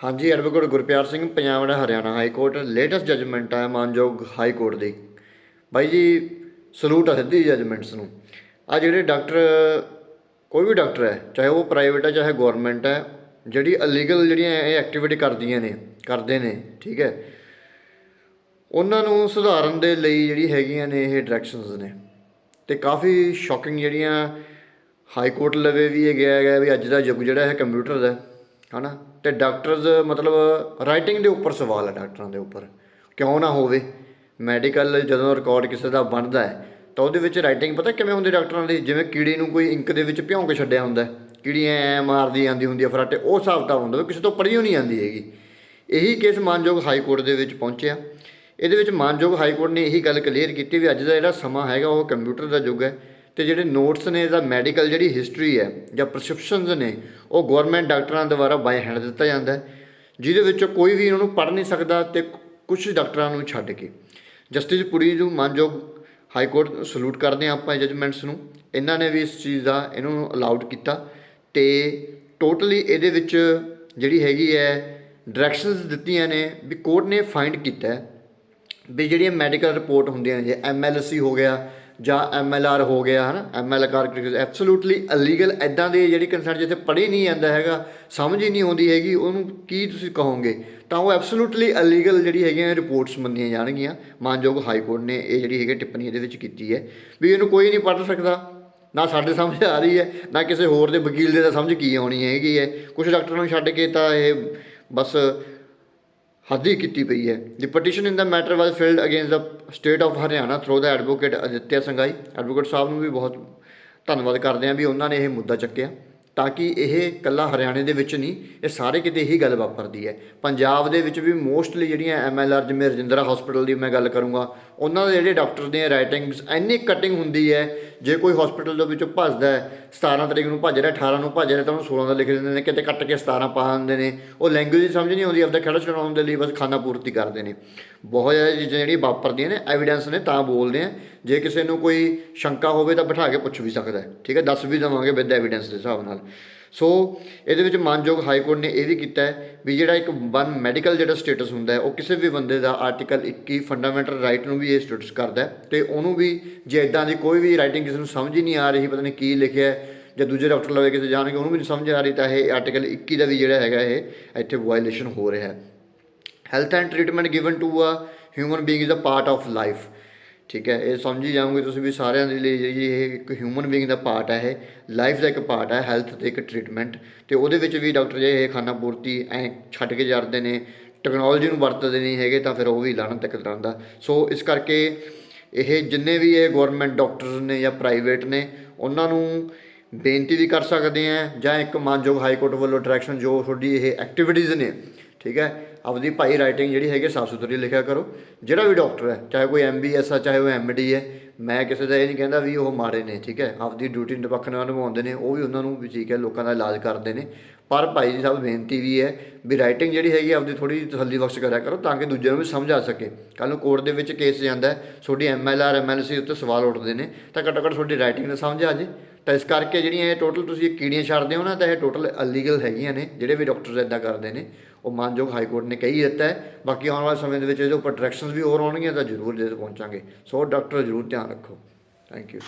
ਹਾਂਜੀ, ਐਡਵੋਕੇਟ ਗੁਰਪਿਆਰ ਸਿੰਘ, ਪੰਜਾਬ ਦਾ Haryana high court latest judgment ਹੈ ਮਾਨਯੋਗ ਹਾਈ ਕੋਰਟ ਦੀ। ਬਾਈ ਜੀ ਸਲੂਟ ਆ ਸਿੱਧੀ ਜਜਮੈਂਟਸ ਨੂੰ। ਆ ਜਿਹੜੇ ਡਾਕਟਰ, ਕੋਈ ਵੀ ਡਾਕਟਰ ਹੈ, ਚਾਹੇ ਉਹ ਪ੍ਰਾਈਵੇਟ ਹੈ, ਚਾਹੇ ਗਵਰਨਮੈਂਟ ਹੈ, ਜਿਹੜੀ ਅਲੀਗਲ ਜਿਹੜੀਆਂ ਇਹ ਐਕਟੀਵਿਟੀ ਕਰਦੀਆਂ ਨੇ, ਕਰਦੇ ਨੇ, ਠੀਕ ਹੈ, ਉਹਨਾਂ ਨੂੰ ਸੁਧਾਰਨ ਦੇ ਲਈ ਜਿਹੜੀ ਹੈਗੀਆਂ ਨੇ ਇਹ ਡਾਇਰੈਕਸ਼ਨਸ ਨੇ। ਤੇ ਕਾਫੀ ਸ਼ੌਕਿੰਗ ਜਿਹੜੀਆਂ ਹਾਈ ਕੋਰਟ ਲਵੇ ਵੀ ਇਹ ਗਿਆ ਹੈਗਾ ਵੀ ਅੱਜ ਦਾ ਯੁੱਗ ਜਿਹੜਾ ਹੈ ਕੰਪਿਊਟਰ ਦਾ ਹੈ, ਨਾ ਅਤੇ ਡਾਕਟਰਜ਼ ਮਤਲਬ ਰਾਈਟਿੰਗ ਦੇ ਉੱਪਰ ਸਵਾਲ ਹੈ ਡਾਕਟਰਾਂ ਦੇ ਉੱਪਰ। ਕਿਉਂ ਨਾ ਹੋਵੇ? ਮੈਡੀਕਲ ਜਦੋਂ ਰਿਕਾਰਡ ਕਿਸੇ ਦਾ ਬਣਦਾ ਹੈ ਤਾਂ ਉਹਦੇ ਵਿੱਚ ਰਾਈਟਿੰਗ ਪਤਾ ਕਿਵੇਂ ਹੁੰਦੀ ਡਾਕਟਰਾਂ ਦੀ? ਜਿਵੇਂ ਕੀੜੀ ਨੂੰ ਕੋਈ ਇੰਕ ਦੇ ਵਿੱਚ ਭਿਉਂ ਕੇ ਛੱਡਿਆ ਹੁੰਦਾ ਹੈ। ਕੀੜੀ ਐ ਮਾਰਦੀ ਆਂਦੀ ਹੁੰਦੀ ਹੈ ਫਰਾਟੇ ਉਹ ਹਿਸਾਬ ਤਾਂ ਹੁੰਦਾ ਵੀ ਕਿਸੇ ਤੋਂ ਪੜ੍ਹੀ ਹੋਈ ਨਹੀਂ ਆਂਦੀ ਹੈਗੀ। ਇਹੀ ਕੇਸ ਮਾਨਯੋਗ ਹਾਈ ਕੋਰਟ ਦੇ ਵਿੱਚ ਪਹੁੰਚਿਆ। ਇਹਦੇ ਵਿੱਚ ਮਾਨਯੋਗ ਹਾਈ ਕੋਰਟ ਨੇ ਇਹੀ ਗੱਲ ਕਲੀਅਰ ਕੀਤੀ ਵੀ ਅੱਜ ਦਾ ਜਿਹੜਾ ਸਮਾਂ ਹੈਗਾ ਉਹ ਕੰਪਿਊਟਰ ਦਾ ਯੁੱਗ ਹੈ। ਤੇ ਜਿਹੜੇ ਨੋਟਸ ਨੇ ਜਾਂ ਮੈਡੀਕਲ ਜਿਹੜੀ ਹਿਸਟਰੀ ਹੈ ਜਾਂ ਪ੍ਰਸਕ੍ਰਿਪਸ਼ਨਸ ਨੇ, ਉਹ ਗਵਰਨਮੈਂਟ ਡਾਕਟਰਾਂ ਦੁਆਰਾ ਬਾਈ ਹੈਂਡ ਦਿੱਤਾ ਜਾਂਦਾ ਹੈ, ਜਿਹਦੇ ਵਿੱਚੋਂ ਕੋਈ ਵੀ ਇਹਨਾਂ ਨੂੰ ਪੜ੍ਹ ਨਹੀਂ ਸਕਦਾ ਤੇ ਕੁਝ ਡਾਕਟਰਾਂ ਨੂੰ ਛੱਡ ਕੇ। ਜਸਟਿਸ ਪੁਰੀ ਨੂੰ ਮਾਨਯੋਗ ਹਾਈ ਕੋਰਟ ਸਲੂਟ ਕਰਦੇ ਹਾਂ ਆਪਾਂ ਜਜਮੈਂਟਸ ਨੂੰ। ਇਹਨਾਂ ਨੇ ਵੀ ਇਸ ਚੀਜ਼ ਦਾ ਇਹਨਾਂ ਨੂੰ ਅਲਾਉਡ ਕੀਤਾ ਤੇ ਟੋਟਲੀ ਇਹਦੇ ਵਿੱਚ ਜਿਹੜੀ ਹੈਗੀ ਹੈ ਡਾਇਰੈਕਸ਼ਨਸ ਦਿੱਤੀਆਂ ਨੇ ਵੀ ਕੋਰਟ ਨੇ ਫਾਈਂਡ ਕੀਤਾ ਵੀ ਜਿਹੜੀਆਂ ਮੈਡੀਕਲ ਰਿਪੋਰਟ ਹੁੰਦੀਆਂ ਨੇ ਜੇ ਐਮਐਲਸੀ ਹੋ ਗਿਆ ਜਾਂ ਐਮਐਲਆਰ ਹੋ ਗਿਆ, ਹਨਾ? ਐਮਐਲਆਰ ਐਬਸੋਲੂਟਲੀ ਇਲੀਗਲ ਐਦਾਂ ਦੇ ਜਿਹੜੀ ਕੰਸੈਂਟ ਜਿੱਥੇ ਪੜ੍ਹੀ ਨਹੀਂ ਜਾਂਦਾ ਹੈਗਾ, ਸਮਝ ਹੀ ਨਹੀਂ ਆਉਂਦੀ ਹੈਗੀ, ਉਹਨੂੰ ਕੀ ਤੁਸੀਂ ਕਹੋਗੇ? ਤਾਂ ਉਹ ਐਬਸੋਲੂਟਲੀ ਇਲੀਗਲ ਜਿਹੜੀ ਹੈਗੀਆਂ ਰਿਪੋਰਟਸ ਮੰਨੀਆਂ ਜਾਣਗੀਆਂ। ਮਾਨਯੋਗ ਹਾਈ ਕੋਰਟ ਨੇ ਇਹ ਜਿਹੜੀ ਹੈਗੀ ਟਿੱਪਣੀ ਇਹਦੇ ਵਿੱਚ ਕੀਤੀ ਹੈ। ਵੀ ਇਹਨੂੰ ਕੋਈ ਨਹੀਂ ਪੜ੍ਹ ਸਕਦਾ, ਨਾ ਸਾਡੇ ਸਮਝ ਆ ਰਹੀ ਹੈ, ਨਾ ਕਿਸੇ ਹੋਰ ਦੇ ਵਕੀਲ ਦੇ ਤਾਂ ਸਮਝ ਕੀ ਆਉਣੀ ਹੈਗੀ ਹੈ। ਕੁਝ ਡਾਕਟਰਾਂ ਨੂੰ ਛੱਡ ਕੇ ਤਾਂ ਇਹ ਬਸ ਹੱਦ ਕੀਤੀ ਪਈ ਹੈ। ਦੀ petition in the matter was filed against the state of Haryana through the advocate Aditya Sanghai advocate ਸਾਹਿਬ ਨੂੰ ਵੀ ਬਹੁਤ ਧੰਨਵਾਦ ਕਰਦੇ ਹਾਂ ਵੀ ਉਹਨਾਂ ਨੇ ਇਹ ਮੁੱਦਾ ਚੱਕਿਆ। ਤਾਂ ਕਿ ਇਹ ਕੱਲਾ ਹਰਿਆਣੇ ਦੇ ਵਿੱਚ ਨਹੀਂ, ਇਹ ਸਾਰੇ ਕਿਤੇ ਇਹੀ ਗੱਲ ਵਾਪਰਦੀ ਹੈ। ਪੰਜਾਬ ਦੇ ਵਿੱਚ ਵੀ ਮੋਸਟਲੀ ਜਿਹੜੀਆਂ ਐਮਐਲਆਰ ਜਿਵੇਂ ਰਜਿੰਦਰਾ ਹਸਪੀਟਲ ਦੀ ਮੈਂ ਗੱਲ ਕਰੂੰਗਾ, ਉਹਨਾਂ ਦੇ ਜਿਹੜੇ ਡਾਕਟਰ ਦੀਆਂ ਰਾਈਟਿੰਗਸ ਐਨੀ ਕਟਿੰਗ ਹੁੰਦੀ ਹੈ, ਜੇ ਕੋਈ ਹਸਪੀਟਲ ਦੇ ਵਿੱਚੋਂ ਭੱਜਦਾ ਹੈ 17 ਤਰੀਕ ਨੂੰ ਭੱਜ ਰਿਹਾ 18 ਨੂੰ ਭੱਜ ਰਿਹਾ, ਤਾਂ ਉਹਨੂੰ 16 ਦਾ ਲਿਖ ਦਿੰਦੇ ਨੇ, ਕਿਤੇ ਕੱਟ ਕੇ 17 ਪਾ ਦਿੰਦੇ ਨੇ। ਉਹ ਲੈਂਗੁਏਜ ਸਮਝ ਨਹੀਂ ਆਉਂਦੀ, ਆਪਦਾ ਖੜਾ ਚੜਾਉਣ ਦੇ ਲਈ ਬਸ ਖਾਨਾ ਪੂਰਤੀ ਕਰਦੇ ਨੇ। ਬਹੁਤ ਜ਼ਿਆਦਾ ਚੀਜ਼ਾਂ ਜਿਹੜੀਆਂ ਵਾਪਰਦੀਆਂ ਨੇ ਐਵੀਡੈਂਸ ਨੇ, ਤਾਂ ਬੋਲਦੇ ਆ। ਜੇ ਕਿਸੇ ਨੂੰ ਕੋਈ ਸ਼ੰਕਾ ਹੋਵੇ ਤਾਂ ਬਿਠਾ ਕੇ ਪੁੱਛ ਵੀ ਸਕਦਾ ਹੈ। ਠੀਕ ਹੈ, ਦੱਸ ਵੀ ਦੇਵਾਂਗੇ ਵਿਦ ਐਵੀਡੈਂਸ ਦੇ ਹਿਸਾਬ ਨਾਲ। ਸੋ ਇਹਦੇ ਵਿੱਚ ਮਾਨਯੋਗ ਹਾਈ ਕੋਰਟ ਨੇ ਇਹ ਵੀ ਕੀਤਾ ਵੀ ਜਿਹੜਾ ਇੱਕ ਵਨ ਮੈਡੀਕਲ ਜਿਹੜਾ ਸਟੇਟਸ ਹੁੰਦਾ ਹੈ, ਉਹ ਕਿਸੇ ਵੀ ਬੰਦੇ ਦਾ ਆਰਟੀਕਲ 21 ਫੰਡਾਮੈਂਟਲ ਰਾਈਟ ਨੂੰ ਵੀ ਇਹ ਸਟੇਟਸ ਕਰਦਾ ਹੈ ਤੇ ਉਹਨੂੰ ਵੀ ਜੇ ਇਦਾਂ ਦੀ ਕੋਈ ਵੀ ਰਾਈਟਿੰਗ ਕਿਸੇ ਨੂੰ ਸਮਝ ਹੀ ਨਹੀਂ ਆ ਰਹੀ, ਪਤਾ ਨਹੀਂ ਕੀ ਲਿਖਿਆ ਜਾਂ ਦੂਜੇ ਡਾਕਟਰ ਲਵੇ ਕਿਸੇ ਜਾਣਗੇ, ਉਹਨੂੰ ਵੀ ਨਹੀਂ ਸਮਝ ਆ ਰਹੀ, ਤਾਂ ਇਹ ਆਰਟੀਕਲ 21 ਦਾ ਵੀ ਜਿਹੜਾ ਹੈਗਾ ਇਹ ਇੱਥੇ ਵਾਇਲੇਸ਼ਨ ਹੋ ਰਿਹਾ ਹੈ। Health and treatment given to a human being is a part of life ਠੀਕ ਹੈ, ਇਹ ਸਮਝੀ ਜਾਓਗੇ ਤੁਸੀਂ ਵੀ ਸਾਰਿਆਂ ਦੇ ਲਈ ਜਿਹੜੀ ਇਹ ਇੱਕ ਹਿਊਮਨ ਬੀਇੰਗ ਦਾ ਪਾਰਟ ਹੈ ਇਹ ਲਾਈਫ ਦਾ ਇੱਕ ਪਾਰਟ ਹੈ ਹੈਲਥ ਤੇ ਇੱਕ ਟ੍ਰੀਟਮੈਂਟ ਤੇ ਉਹਦੇ ਵਿੱਚ ਵੀ ਡਾਕਟਰ ਜੇ ਇਹ ਖਾਨਾ ਪੂਰਤੀ ਐ ਛੱਡ ਕੇ ਜਾਂਦੇ ਨੇ ਟੈਕਨੋਲੋਜੀ ਨੂੰ ਵਰਤਦੇ ਨਹੀਂ ਹੈਗੇ ਤਾਂ ਫਿਰ ਉਹ ਵੀ ਲਾਣ ਤੱਕ ਦਾ ਸੋ ਇਸ ਕਰਕੇ ਇਹ ਜਿੰਨੇ ਵੀ ਇਹ ਗਵਰਨਮੈਂਟ ਡਾਕਟਰਸ ਨੇ ਜਾਂ ਪ੍ਰਾਈਵੇਟ ਨੇ, ਉਹਨਾਂ ਨੂੰ ਬੇਨਤੀ ਵੀ ਕਰ ਸਕਦੇ ਆ ਜਾਂ ਇੱਕ ਮਾਨਯੋਗ ਹਾਈ ਕੋਰਟ ਵੱਲੋਂ ਡਾਇਰੈਕਸ਼ਨ ਜੋ ਤੁਹਾਡੀ ਇਹ ਐਕਟੀਵਿਟੀਜ਼ ਨੇ, ਠੀਕ ਹੈ ਆਪਦੀ ਭਾਈ ਰਾਈਟਿੰਗ ਜਿਹੜੀ ਹੈਗੀ ਸਾਫ਼ ਸੁਥਰੀ ਲਿਖਿਆ ਕਰੋ। ਜਿਹੜਾ ਵੀ ਡਾਕਟਰ ਹੈ, ਚਾਹੇ ਕੋਈ ਐਮਬੀਐਸ ਆ, ਚਾਹੇ ਉਹ ਐਮਡੀ ਹੈ, ਮੈਂ ਕਿਸੇ ਦਾ ਇਹ ਨਹੀਂ ਕਹਿੰਦਾ ਵੀ ਉਹ ਮਾੜੇ ਨੇ, ਠੀਕ ਹੈ? ਆਪਦੀ ਡਿਊਟੀ ਨਿਪੱਖ ਨਾਲ ਨਿਭਾਉਂਦੇ ਨੇ, ਉਹ ਵੀ ਉਹਨਾਂ ਨੂੰ ਵੀ ਠੀਕ ਹੈ, ਲੋਕਾਂ ਦਾ ਇਲਾਜ ਕਰਦੇ ਨੇ। ਪਰ ਭਾਈ ਜੀ ਸਾਹਿਬ ਬੇਨਤੀ ਵੀ ਹੈ ਵੀ ਰਾਈਟਿੰਗ ਜਿਹੜੀ ਹੈਗੀ ਆਪਦੀ ਥੋੜੀ ਤਸੱਲੀ ਬਖਸ਼ ਕਰਿਆ ਕਰੋ ਤਾਂ ਕਿ ਦੂਜਿਆਂ ਨੂੰ ਵੀ ਸਮਝ ਆ ਸਕੇ। ਕੱਲ ਨੂੰ ਕੋਰਟ ਦੇ ਵਿੱਚ ਕੇਸ ਜਾਂਦਾ ਹੈ, ਤੁਹਾਡੀ ਐਮਐਲਆਰ ਐਮਐਲਸੀ ਉੱਤੇ ਸਵਾਲ ਉੱਠਦੇ ਨੇ, ਤਾਂ ਘੱਟੋ ਘੱਟ ਤੁਹਾਡੀ ਰਾਈਟਿੰਗ ਦਾ ਸਮਝ ਆ ਜੇ। ਤਾਂ ਇਸ ਕਰਕੇ ਜਿਹੜੀਆਂ ਇਹ ਟੋਟਲ ਤੁਸੀਂ ਕੀੜੀਆਂ ਛੱਡਦੇ ਹੋ ਨਾ, ਤਾਂ ਇਹ ਟੋਟਲ ਅਲੀਗਲ ਹੈਗੀਆਂ ਨੇ, ਜਿਹੜੇ ਵੀ ਡਾਕਟਰਸ ਇਦਾਂ ਕਰਦੇ ਨੇ। ਉਹ ਮਾਨਯੋਗ ਹਾਈ ਕੋਰਟ ਨੇ ਕਹੀ ਦਿੱਤਾ ਹੈ। ਬਾਕੀ ਆਉਣ ਵਾਲੇ ਸਮੇਂ ਦੇ ਵਿੱਚ ਇਹਦੇ ਉੱਪਰ ਡਾਇਰੈਕਸ਼ਨਸ ਵੀ ਹੋਰ ਆਉਣਗੀਆਂ ਤਾਂ ਜ਼ਰੂਰ ਇਹਦੇ ਪਹੁੰਚਾਂਗੇ। ਸੋ ਡਾਕਟਰ, ਜ਼ਰੂਰ ਧਿਆਨ ਰੱਖੋ। Thank you